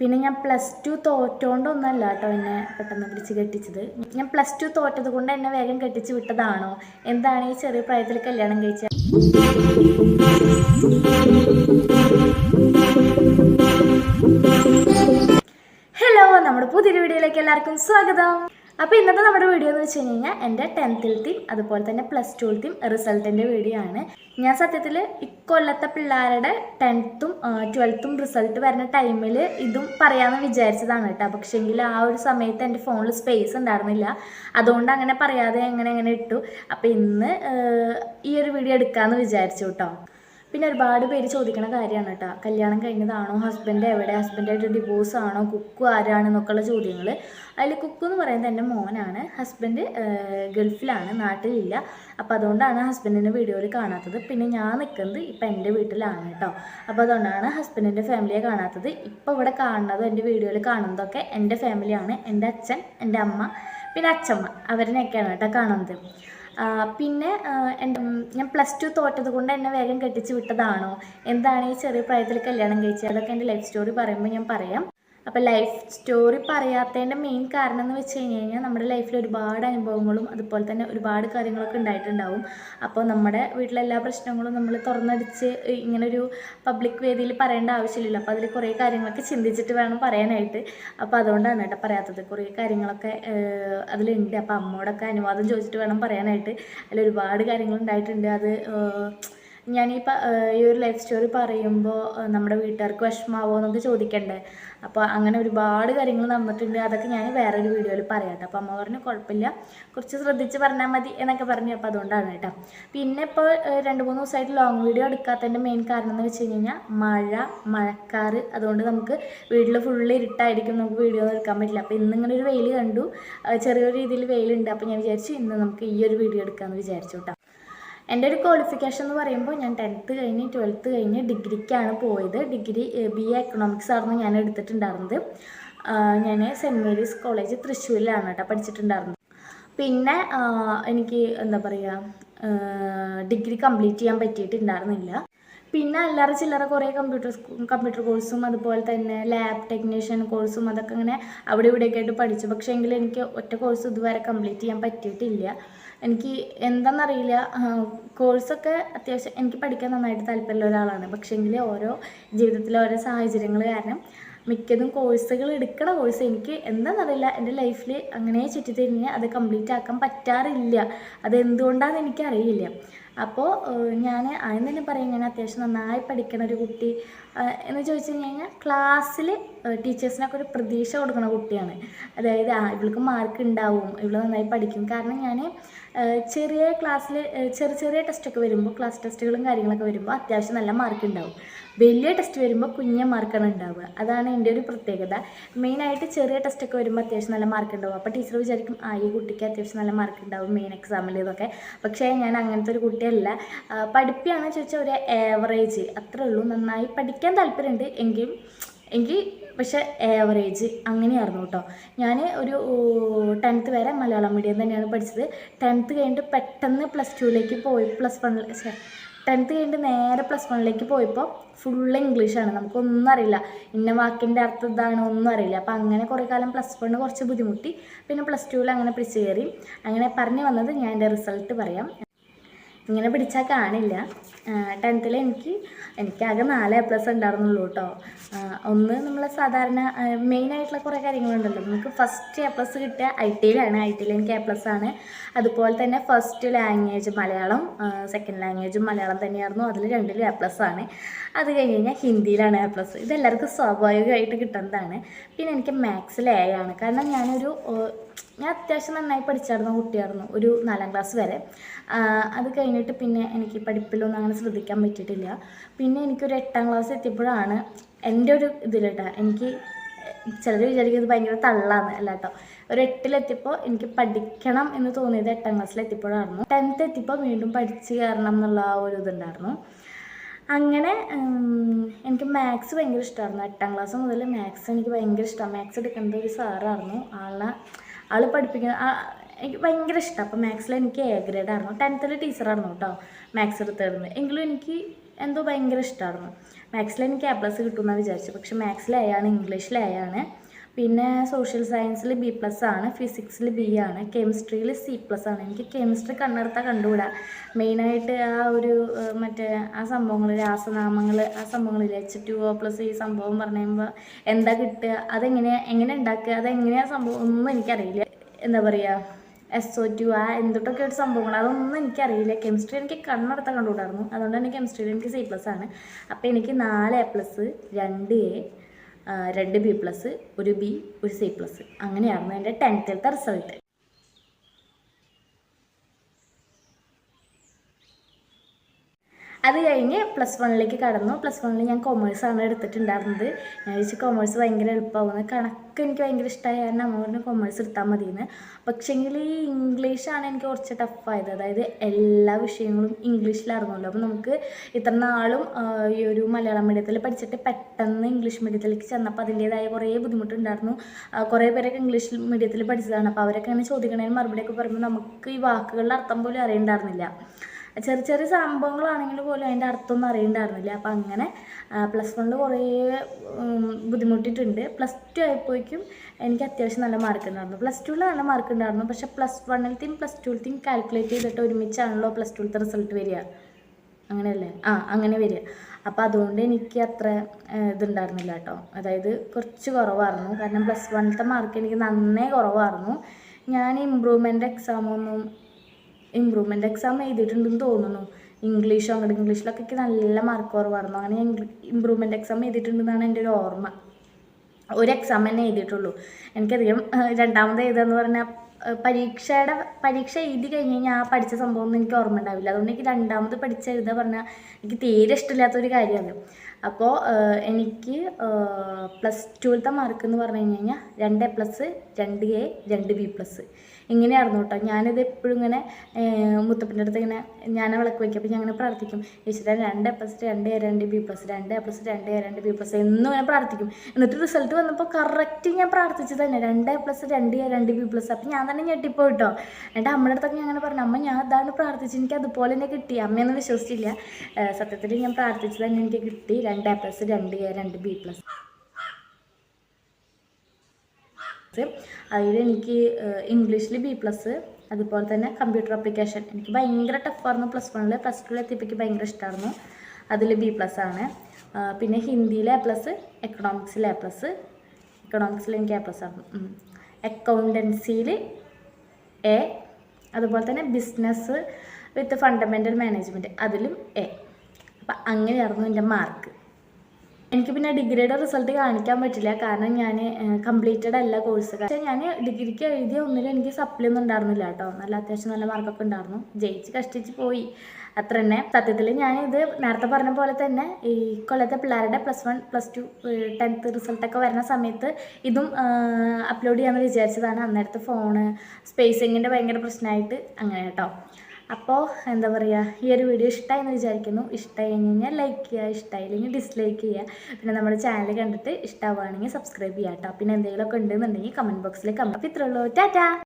പിന്നെ ഞാൻ plus two തോറ്റോണ്ടൊന്നല്ല കേട്ടോ എന്നെ പെട്ടെന്ന് പിടിച്ച് കെട്ടിച്ചത്. ഞാൻ പ്ലസ് ടു തോറ്റത് കൊണ്ട് എന്നെ വേഗം കെട്ടിച്ച് വിട്ടതാണോ? എന്താണ് ഈ ചെറിയ പ്രായത്തിൽ കല്യാണം കഴിച്ചത് ഹലോ നമ്മുടെ പുതിയൊരു വീഡിയോയിലേക്ക് എല്ലാവർക്കും സ്വാഗതം. അപ്പോൾ ഇന്നത്തെ നമ്മുടെ വീഡിയോ എന്ന് വെച്ച് കഴിഞ്ഞാൽ എന്റെ ടെൻത്തിലത്തെയും അതുപോലെ തന്നെ പ്ലസ് ടുവിലത്തെയും റിസൾട്ടിന്റെ വീഡിയോ ആണ്. ഞാൻ സത്യത്തിൽ ഇക്കൊല്ലത്തെ പിള്ളേരുടെ ടെൻത്തും ട്വൽത്തും റിസൾട്ട് വരുന്ന ടൈമിൽ ഇതും പറയാമെന്ന് വിചാരിച്ചതാണ് കേട്ടോ. പക്ഷേങ്കിൽ ആ ഒരു സമയത്ത് എന്റെ ഫോണിൽ സ്പേസ് ഉണ്ടായിരുന്നില്ല. അതുകൊണ്ട് അങ്ങനെ പറയാതെ എങ്ങനെ എങ്ങനെ ഇട്ടു. അപ്പോൾ ഇന്ന് ഈ ഒരു വീഡിയോ എടുക്കാമെന്ന് വിചാരിച്ചു കേട്ടോ. പിന്നെ ഒരുപാട് പേര് ചോദിക്കണ കാര്യമാണ് കേട്ടോ. കല്യാണം കഴിഞ്ഞതാണോ ഹസ്ബൻഡ് എവിടെ ഹസ്ബൻഡായിട്ട് ഡിവോഴ്സ് ആണോ കുക്കു ആരാണെന്നൊക്കെയുള്ള ചോദ്യങ്ങൾ അതിൽ കുക്കു എന്ന് പറയുന്നത് എന്റെ മോനാണ്. ഹസ്ബൻഡ് ഗൾഫിലാണ് നാട്ടിലില്ല. അപ്പോൾ അതുകൊണ്ടാണ് ഹസ്ബൻഡിന്റെ വീഡിയോയിൽ കാണാത്തത്. പിന്നെ ഞാൻ നിൽക്കുന്നത് ഇപ്പം എന്റെ വീട്ടിലാണ് കേട്ടോ. അപ്പോൾ അതുകൊണ്ടാണ് ഹസ്ബൻഡിന്റെ ഫാമിലിയെ കാണാത്തത്. ഇപ്പോൾ ഇവിടെ കാണുന്നത് എന്റെ വീഡിയോയിൽ കാണുന്നതൊക്കെ എന്റെ ഫാമിലിയാണ് എന്റെ അച്ഛൻ എന്റെ അമ്മ പിന്നെ അച്ഛമ്മ. അവരിനെയൊക്കെയാണ് കേട്ടോ കാണുന്നത്. പിന്നെ എന്റെ ഞാൻ പ്ലസ് ടു തോറ്റത് കൊണ്ട് എന്നെ വേഗം കെട്ടിച്ച് വിട്ടതാണോ? എന്താണ് ഈ ചെറിയ പ്രായത്തിൽ കല്യാണം കഴിച്ചത്? അതൊക്കെ എന്റെ ലൈഫ് സ്റ്റോറി പറയുമ്പോൾ ഞാൻ പറയാം. അപ്പോൾ ലൈഫ് സ്റ്റോറി പറയാത്തതിന്റെ മെയിൻ കാരണം എന്ന് വെച്ച് കഴിഞ്ഞ് കഴിഞ്ഞാൽ നമ്മുടെ ലൈഫിൽ ഒരുപാട് അനുഭവങ്ങളും അതുപോലെ തന്നെ ഒരുപാട് കാര്യങ്ങളൊക്കെ ഉണ്ടായിട്ടുണ്ടാവും. അപ്പോൾ നമ്മുടെ വീട്ടിലെ എല്ലാ പ്രശ്നങ്ങളും നമ്മൾ തുറന്നടിച്ച് ഇങ്ങനൊരു പബ്ലിക് വേദിയിൽ പറയേണ്ട ആവശ്യമില്ലല്ലോ. അപ്പോൾ അതിൽ കുറേ കാര്യങ്ങളൊക്കെ ചിന്തിച്ചിട്ട് വേണം പറയാനായിട്ട്. അപ്പോൾ അതുകൊണ്ടാണ് കേട്ടോ പറയാത്തത്. കുറേ കാര്യങ്ങളൊക്കെ അതിലുണ്ട്. അപ്പോൾ അമ്മോടൊക്കെ അനുവാദം ചോദിച്ചിട്ട് വേണം പറയാനായിട്ട്. അതിൽ ഒരുപാട് കാര്യങ്ങൾ ഉണ്ടായിട്ടുണ്ട്. അത് ഏഹ്, ഈ ഈ ഒരു ലൈഫ് സ്റ്റോറി പറയുമ്പോൾ നമ്മുടെ വീട്ടുകാർക്ക് വിഷമാവോ എന്നൊക്കെ ചോദിക്കണ്ടേ? അപ്പോൾ അങ്ങനെ ഒരുപാട് കാര്യങ്ങൾ നടന്നിട്ടുണ്ട്. അതൊക്കെ ഞാൻ വേറൊരു വീഡിയോയിൽ പറയാം അപ്പോൾ അമ്മ പറഞ്ഞു കുഴപ്പമില്ല. കുറച്ച് ശ്രദ്ധിച്ച് പറഞ്ഞാൽ മതി എന്നൊക്കെ പറഞ്ഞു. അപ്പോൾ അതുകൊണ്ടാണ് കേട്ടോ. പിന്നെ ഇപ്പോൾ രണ്ട് മൂന്ന് ദിവസമായിട്ട് ലോങ് വീഡിയോ എടുക്കാത്തതിന്റെ മെയിൻ കാരണം എന്ന് വെച്ച് കഴിഞ്ഞാൽ മഴ മഴക്കാറ്. അതുകൊണ്ട് നമുക്ക് വീട്ടിൽ ഫുള്ള് ഇരുട്ടായിരിക്കും. നമുക്ക് വീഡിയോ എടുക്കാൻ പറ്റില്ല. അപ്പോൾ ഇന്നിങ്ങനെ ഒരു വെയിൽ കണ്ടു. ചെറിയൊരു രീതിയിൽ വെയിലുണ്ട്. അപ്പോൾ ഞാൻ വിചാരിച്ചു ഇന്ന് നമുക്ക് ഈ ഒരു വീഡിയോ എടുക്കാമെന്ന് വിചാരിച്ചു കേട്ടോ. എന്റെ ഒരു ക്വാളിഫിക്കേഷൻ എന്ന് പറയുമ്പോൾ ഞാൻ ടെൻത്ത് കഴിഞ്ഞ് ട്വൽത്ത് കഴിഞ്ഞ് ഡിഗ്രിക്കാണ് പോയത്. ഡിഗ്രി ബി എ എക്കണോമിക്സ് ആയിരുന്നു ഞാൻ എടുത്തിട്ടുണ്ടായിരുന്നത്. ഞാൻ സെന്റ് മേരീസ് കോളേജ് തൃശ്ശൂരിലാണ് കേട്ടോ പഠിച്ചിട്ടുണ്ടായിരുന്നത്. പിന്നെ എനിക്ക് എന്താ പറയുക ഡിഗ്രി കംപ്ലീറ്റ് ചെയ്യാൻ പറ്റിയിട്ടുണ്ടായിരുന്നില്ല. പിന്നെ അല്ലറ ചില്ലറ കുറേ കമ്പ്യൂട്ടർ കമ്പ്യൂട്ടർ കോഴ്സും അതുപോലെ തന്നെ ലാബ് ടെക്നീഷ്യൻ കോഴ്സും അതൊക്കെ ഇങ്ങനെ അവിടെ ഇവിടെയൊക്കെ ആയിട്ട് പഠിച്ചു. പക്ഷേ എങ്കിൽ എനിക്ക് ഒറ്റ കോഴ്സ് ഇതുവരെ കംപ്ലീറ്റ് ചെയ്യാൻ പറ്റിയിട്ടില്ല. എനിക്ക് എന്താണെന്നറിയില്ല കോഴ്സൊക്കെ അത്യാവശ്യം എനിക്ക് പഠിക്കാൻ നന്നായിട്ട് താല്പര്യമുള്ള ഒരാളാണ്. പക്ഷേങ്കിൽ ഓരോ ജീവിതത്തിലെ ഓരോ സാഹചര്യങ്ങൾ കാരണം മിക്കതും കോഴ്സുകൾ എടുക്കണ കോഴ്സ്. എനിക്ക് എന്താണെന്നറിയില്ല എന്റെ ലൈഫിൽ അങ്ങനെ ചുറ്റിത്തിരിഞ്ഞ് അത് കംപ്ലീറ്റ് ആക്കാൻ പറ്റാറില്ല. അതെന്തുകൊണ്ടാണെന്ന് എനിക്കറിയില്ല. അപ്പോൾ ഞാൻ ആദ്യം തന്നെ പറയും ഞാൻ അത്യാവശ്യം നന്നായി പഠിക്കണ ഒരു കുട്ടി എന്ന് ചോദിച്ചു കഴിഞ്ഞ് കഴിഞ്ഞാൽ ക്ലാസ്സിൽ ടീച്ചേഴ്സിനൊക്കെ ഒരു പ്രതീക്ഷ കൊടുക്കുന്ന കുട്ടിയാണ്. അതായത് ആ ഇവൾക്ക് മാർക്ക് ഉണ്ടാവും ഇവൾ നന്നായി പഠിക്കും. കാരണം ഞാൻ ചെറിയ ക്ലാസ്സിൽ ചെറിയ ചെറിയ ടെസ്റ്റൊക്കെ വരുമ്പോൾ ക്ലാസ് ടെസ്റ്റുകളും കാര്യങ്ങളൊക്കെ വരുമ്പോൾ അത്യാവശ്യം നല്ല മാർക്ക് ഉണ്ടാവും വലിയ ടെസ്റ്റ് വരുമ്പോൾ കുഞ്ഞ മാർക്കാണ് ഉണ്ടാവുക അതാണ് എന്റെ ഒരു പ്രത്യേകത. മെയിനായിട്ട് ചെറിയ ടെസ്റ്റൊക്കെ വരുമ്പോൾ അത്യാവശ്യം നല്ല മാർക്ക് ഉണ്ടാവും അപ്പോൾ ടീച്ചർ വിചാരിക്കും ആ ഈ കുട്ടിക്ക് അത്യാവശ്യം നല്ല മാർക്ക് ഉണ്ടാവും മെയിൻ എക്സാമിൽ ഇതൊക്കെ പക്ഷേ ഞാൻ അങ്ങനത്തെ ഒരു കുട്ടിയല്ല. പഠിപ്പിയാണെന്ന് ചോദിച്ചാൽ ഒരു ഏവറേജ് അത്രേ ഉള്ളൂ. നന്നായി പഠിക്കാൻ താല്പര്യമുണ്ട് എങ്കിലും എനിക്ക് പക്ഷേ ആവറേജ് അങ്ങനെയായിരുന്നു കേട്ടോ. ഞാൻ ഒരു ടെൻത്ത് വരെ മലയാളം മീഡിയം തന്നെയാണ് പഠിച്ചത്. ടെൻത്ത് കഴിഞ്ഞിട്ട് പെട്ടെന്ന് പ്ലസ് ടുവിലേക്ക് പോയി പ്ലസ് വണ്ണിൽ ടെൻത്ത് കഴിഞ്ഞിട്ട് നേരെ പ്ലസ് വണ്ണിലേക്ക് പോയപ്പോൾ ഫുള്ള് ഇംഗ്ലീഷാണ് നമുക്കൊന്നും അറിയില്ല. ഇന്ന വാക്കിന്റെ അർത്ഥം ഇതാണ് ഒന്നും അറിയില്ല. അപ്പോൾ അങ്ങനെ കുറേ കാലം പ്ലസ് വണ്ണ് കുറച്ച് ബുദ്ധിമുട്ടി. പിന്നെ പ്ലസ് ടുവിൽ അങ്ങനെ പിടിച്ച് കയറി അങ്ങനെ പറഞ്ഞു വന്നത് ഞാൻ എന്റെ റിസൾട്ട് പറയാം. ഇങ്ങനെ പിടിച്ചാൽ കാണില്ല. ടെൻത്തിൽ എനിക്ക് എനിക്കാകെ നാല് എ പ്ലസ് ഉണ്ടായിരുന്നുള്ളൂ കേട്ടോ ഒന്ന് നമ്മൾ സാധാരണ മെയിൻ ആയിട്ടുള്ള കുറേ കാര്യങ്ങളുണ്ടല്ലോ. നമുക്ക് ഫസ്റ്റ് എ പ്ലസ് കിട്ടിയ ഐ ടിയിലാണ് ഐ ടിയിൽ എനിക്ക് എ പ്ലസ് ആണ്. അതുപോലെ തന്നെ ഫസ്റ്റ് ലാംഗ്വേജ് മലയാളം സെക്കൻഡ് ലാംഗ്വേജും മലയാളം തന്നെയായിരുന്നു. അതിൽ രണ്ടിലും എ പ്ലസ് ആണ്. അത് കഴിഞ്ഞ് കഴിഞ്ഞാൽ ഹിന്ദിയിലാണ് എ പ്ലസ് ഇതെല്ലാവർക്കും സ്വാഭാവികമായിട്ട് കിട്ടുന്നതാണ്. പിന്നെ എനിക്ക് മാത്സിൽ എ ആണ്. കാരണം ഞാനൊരു ഞാൻ അത്യാവശ്യം നന്നായി പഠിച്ചായിരുന്നു കുട്ടിയായിരുന്നു. ഒരു നാലാം ക്ലാസ് വരെ. അത് കഴിഞ്ഞിട്ട് പിന്നെ എനിക്ക് പഠിപ്പിലൊന്നും അങ്ങനെ ശ്രദ്ധിക്കാൻ പറ്റിയിട്ടില്ല. പിന്നെ എനിക്കൊരു എട്ടാം ക്ലാസ് എത്തിയപ്പോഴാണ് എന്റെ ഒരു ഇതിലിട്ടാ. എനിക്ക് ചിലർ വിചാരിക്കും ഇത് ഭയങ്കര തള്ളാന്ന് അല്ല കേട്ടോ ഒരു എട്ടിലെത്തിയപ്പോൾ എനിക്ക് പഠിക്കണം എന്ന് തോന്നിയത് എട്ടാം ക്ലാസ്സിൽ എത്തിയപ്പോഴായിരുന്നു. ടെൻത്ത് എത്തിയപ്പോൾ വീണ്ടും പഠിച്ച് കയറണം എന്നുള്ള ആ ഒരു ഇതുണ്ടായിരുന്നു. അങ്ങനെ എനിക്ക് മാത്സ് ഭയങ്കര ഇഷ്ടമായിരുന്നു എട്ടാം ക്ലാസ് മുതൽ മാത്സ് എനിക്ക് ഭയങ്കര ഇഷ്ടമാണ് മാത്സ് എടുക്കേണ്ട ഒരു സാറായിരുന്നു ആളെ ആൾ പഠിപ്പിക്കുന്ന എനിക്ക് ഭയങ്കര ഇഷ്ടം. അപ്പോൾ മാത്സിൽ എനിക്ക് എ ഗ്രേഡ് ആയിരുന്നു. ടെൻത്തിൽ ടീച്ചറായിരുന്നു കേട്ടോ മാത്സ് എടുത്തിരുന്നത് എങ്കിലും എനിക്ക് എന്തോ ഭയങ്കര ഇഷ്ടമായിരുന്നു മാത്സിൽ എനിക്ക് എ പ്ലസ് കിട്ടുമെന്നാണ് വിചാരിച്ചത്. പക്ഷെ മാത്സിൽ എ ആണ് ഇംഗ്ലീഷിൽ എ ആണ്. പിന്നെ സോഷ്യൽ സയൻസിൽ ബി പ്ലസ് ആണ് ഫിസിക്സിൽ ബി ആണ് കെമിസ്ട്രിയിൽ സി പ്ലസ് ആണ്. എനിക്ക് കെമിസ്ട്രി കണ്ണെടുത്താൽ കണ്ടുകൂടാ. മെയിനായിട്ട് ആ ഒരു മറ്റേ ആ സംഭവങ്ങൾ രാസനാമങ്ങൾ ആ സംഭവങ്ങളിൽ എച്ച് ടു ഒ പ്ലസ് ഈ സംഭവം പറഞ്ഞു കഴിയുമ്പോൾ എന്താ കിട്ടുക? അതെങ്ങനെയാണ് എങ്ങനെ ഉണ്ടാക്കുക? അതെങ്ങനെയാണ് സംഭവം? ഒന്നും എനിക്കറിയില്ല. എന്താ പറയുക എസ് ഒ ടു ആ എന്തൊട്ടൊക്കെ ഒരു സംഭവങ്ങൾ അതൊന്നും എനിക്കറിയില്ല. കെമിസ്ട്രി എനിക്ക് കണ്ണെടുത്താൽ കണ്ടുകൂടായിരുന്നു. അതുകൊണ്ട് തന്നെ കെമിസ്ട്രിയിൽ എനിക്ക് സി പ്ലസ് ആണ്. അപ്പോൾ എനിക്ക് നാല് എ പ്ലസ് രണ്ട് എ രണ്ട് ബി പ്ലസ് ഒരു ബി ഒരു സി പ്ലസ് അങ്ങനെയായിരുന്നു എന്റെ ടെൻത്തിലത്തെ റിസൾട്ട് അത് കഴിഞ്ഞ് പ്ലസ് വണ്ണിലേക്ക് കടന്നു. പ്ലസ് വണ്ണിൽ ഞാൻ കൊമേഴ്സാണ് എടുത്തിട്ടുണ്ടായിരുന്നത്. ഞാൻ വിചാരിച്ചു കൊമേഴ്സ് ഭയങ്കര എളുപ്പമാവുന്നു കണക്ക് എനിക്ക് ഭയങ്കര ഇഷ്ടമായ കാരണം അമ്മ പറഞ്ഞു കൊമേഴ്സ് എടുത്താൽ മതിയെന്ന് പക്ഷേങ്കിൽ ഈ ഇംഗ്ലീഷാണ് എനിക്ക് കുറച്ച് ടഫായത് അതായത് എല്ലാ വിഷയങ്ങളും ഇംഗ്ലീഷിലായിരുന്നല്ലോ അപ്പോൾ നമുക്ക് ഇത്ര നാളും ഈ ഒരു മലയാളം മീഡിയത്തിൽ പഠിച്ചിട്ട് പെട്ടെന്ന് ഇംഗ്ലീഷ് മീഡിയത്തിലേക്ക് ചെന്നപ്പോൾ അതിന്റേതായ കുറേ ബുദ്ധിമുട്ടുണ്ടായിരുന്നു. കുറേ പേരൊക്കെ ഇംഗ്ലീഷ് മീഡിയത്തിൽ പഠിച്ചതാണ്. അപ്പോൾ അവരൊക്കെ അങ്ങനെ ചോദിക്കണതിന് മറുപടിയൊക്കെ പറയുമ്പോൾ നമുക്ക് ഈ വാക്കുകളുടെ അർത്ഥം പോലും അറിയണ്ടായിരുന്നില്ല. ചെറിയ ചെറിയ സംഭവങ്ങളാണെങ്കിൽ പോലും അതിന്റെ അർത്ഥമൊന്നും അറിയണ്ടായിരുന്നില്ല. അപ്പം അങ്ങനെ പ്ലസ് വണ്ണിൽ കുറേ ബുദ്ധിമുട്ടിയിട്ടുണ്ട്. പ്ലസ് ടു ആയപ്പോഴേക്കും എനിക്ക് അത്യാവശ്യം നല്ല മാർക്ക് ഉണ്ടായിരുന്നു. പ്ലസ് ടുവിൽ നല്ല മാർക്ക് ഉണ്ടായിരുന്നു. പക്ഷേ പ്ലസ് വണ്ണിലത്തെയും പ്ലസ് ടുവിലത്തെയും കാൽക്കുലേറ്റ് ചെയ്തിട്ട് ഒരുമിച്ചാണല്ലോ പ്ലസ് ടുവിലത്തെ റിസൾട്ട് വരിക. അങ്ങനെയല്ലേ? ആ അങ്ങനെ വരിക. അപ്പം അതുകൊണ്ട് എനിക്ക് അത്ര ഇതുണ്ടായിരുന്നില്ല കേട്ടോ. അതായത് കുറച്ച് കുറവായിരുന്നു. കാരണം പ്ലസ് വണ്ണിലത്തെ മാർക്ക് എനിക്ക് നന്നേ കുറവായിരുന്നു. ഞാൻ ഇമ്പ്രൂവ്മെന്റ് എക്സാമൊന്നും ഇമ്പ്രൂവ്മെന്റ് എക്സാം എഴുതിയിട്ടുണ്ടെന്ന് തോന്നുന്നു. ഇംഗ്ലീഷോ അങ്ങോട്ട് ഇംഗ്ലീഷിലൊക്കെ എനിക്ക് നല്ല മാർക്ക് കുറവായിരുന്നു. അങ്ങനെ ഇമ്പ്രൂവ്മെന്റ് എക്സാം എഴുതിയിട്ടുണ്ടെന്നാണ് എന്റെ ഒരു ഓർമ്മ. ഒരു എക്സാം തന്നെ എഴുതിയിട്ടുള്ളൂ. എനിക്കധികം രണ്ടാമത് എഴുതുകയെന്ന് പറഞ്ഞാൽ പരീക്ഷയുടെ പരീക്ഷ എഴുതി കഴിഞ്ഞ് കഴിഞ്ഞാൽ ആ പഠിച്ച സംഭവം ഒന്നും എനിക്ക് ഓർമ്മ ഉണ്ടാവില്ല. അതുകൊണ്ട് എനിക്ക് രണ്ടാമത് പഠിച്ച എഴുതുക പറഞ്ഞാൽ എനിക്ക് തീരെ ഇഷ്ടമില്ലാത്തൊരു കാര്യമാണ്. അപ്പോൾ എനിക്ക് പ്ലസ് ടുവിലത്തെ മാർക്ക് എന്ന് പറഞ്ഞു കഴിഞ്ഞ് കഴിഞ്ഞാൽ രണ്ട് എ പ്ലസ് രണ്ട് എ രണ്ട് ബി പ്ലസ് ഇങ്ങനെയായിരുന്നു കേട്ടോ ഞാനിത് എപ്പോഴും ഇങ്ങനെ മുത്തപ്പന്റെ അടുത്ത് ഇങ്ങനെ ഞാൻ വിളക്ക് വയ്ക്കും അപ്പോൾ ഞാൻ ഇങ്ങനെ പ്രാർത്ഥിക്കും. ഈശ്വരൻ രണ്ട് എ പ്ലസ് രണ്ട് എ രണ്ട് ബി പ്ലസ് രണ്ട് എ പ്ലസ് രണ്ട് എ രണ്ട് ബി പ്ലസ് എന്നും ഇങ്ങനെ പ്രാർത്ഥിക്കും. എന്നിട്ട് റിസൾട്ട് വന്നപ്പോൾ കറക്റ്റ് ഞാൻ പ്രാർത്ഥിച്ചത് തന്നെ. രണ്ട് എ പ്ലസ് രണ്ട് എ രണ്ട് ബി പ്ലസ് അപ്പോൾ ഞാൻ തന്നെ ഞെട്ടിപ്പോയി കേട്ടോ എന്റെ അമ്മയുടെ അടുത്തൊക്കെ ഞാൻ അങ്ങനെ പറഞ്ഞു അമ്മ ഞാൻ അതാണ് പ്രാർത്ഥിച്ചത്. എനിക്ക് അതുപോലെ തന്നെ കിട്ടി. അമ്മയൊന്നും വിശ്വസിച്ചില്ല. സത്യത്തിൽ ഞാൻ പ്രാർത്ഥിച്ചത് തന്നെ എനിക്ക് കിട്ടി. രണ്ട് എ പ്ലസ് രണ്ട് എ രണ്ട് ബി പ്ലസ് അതിൽ എനിക്ക് ഇംഗ്ലീഷിൽ ബി പ്ലസ് അതുപോലെ തന്നെ കമ്പ്യൂട്ടർ ആപ്ലിക്കേഷൻ എനിക്ക് ഭയങ്കര ടഫായിരുന്നു പ്ലസ് വണ്ണിൽ പ്ലസ് ടുവിൽ എത്തിയപ്പോൾ ഭയങ്കര ഇഷ്ടമായിരുന്നു അതിൽ ബി പ്ലസ് ആണ്. പിന്നെ ഹിന്ദിയിൽ എ പ്ലസ് എക്കണോമിക്സിൽ എ പ്ലസ് എക്കണോമിക്സിൽ എനിക്ക് എ പ്ലസ് ആയിരുന്നു. അക്കൗണ്ടൻസിയിൽ എ അതുപോലെ തന്നെ ബിസിനസ് വിത്ത് ഫണ്ടമെന്റൽ മാനേജ്മെന്റ് അതിലും എ അപ്പം അങ്ങനെയായിരുന്നു എന്റെ മാർക്ക് എനിക്ക് പിന്നെ ഡിഗ്രിയുടെ റിസൾട്ട് കാണിക്കാൻ പറ്റില്ല. കാരണം ഞാൻ കംപ്ലീറ്റഡ് അല്ല കോഴ്സ് പക്ഷേ ഞാൻ ഡിഗ്രിക്ക് എഴുതിയ ഒന്നിലും എനിക്ക് സപ്ലി ഒന്നും ഉണ്ടായിരുന്നില്ല കേട്ടോ. നല്ല അത്യാവശ്യം നല്ല മാർക്കൊക്കെ ഉണ്ടായിരുന്നു. ജയിച്ച് കഷ്ടിച്ച് പോയി. അത്ര തന്നെ. സത്യത്തിൽ ഞാനിത് നേരത്തെ പറഞ്ഞ പോലെ തന്നെ ഈ കൊല്ലത്തെ പിള്ളേരുടെ plus one plus two tenth റിസൾട്ടൊക്കെ വരുന്ന സമയത്ത് ഇതും അപ്ലോഡ് ചെയ്യാമെന്ന് വിചാരിച്ചതാണ്. അന്നേരത്തെ ഫോണ് സ്പേസിങ്ങിന്റെ ഭയങ്കര പ്രശ്നമായിട്ട് അങ്ങനെ കേട്ടോ. അപ്പോൾ എന്താ പറയുക ഈ ഒരു വീഡിയോ ഇഷ്ടമായി എന്ന് വിചാരിക്കുന്നു. ഇഷ്ടമായി കഴിഞ്ഞാൽ ലൈക്ക് ചെയ്യുക ഇഷ്ടമായില്ലെങ്കിൽ ഡിസ്ലൈക്ക് ചെയ്യുക. പിന്നെ നമ്മുടെ ചാനൽ കണ്ടിട്ട് ഇഷ്ടമാവുകയാണെങ്കിൽ സബ്സ്ക്രൈബ് ചെയ്യാം കേട്ടോ പിന്നെ എന്തെങ്കിലുമൊക്കെ ഉണ്ടെന്നുണ്ടെങ്കിൽ കമന്റ് ബോക്സിൽ കമന്റ് ഇത്രയുള്ളൂ ടാറ്റാ!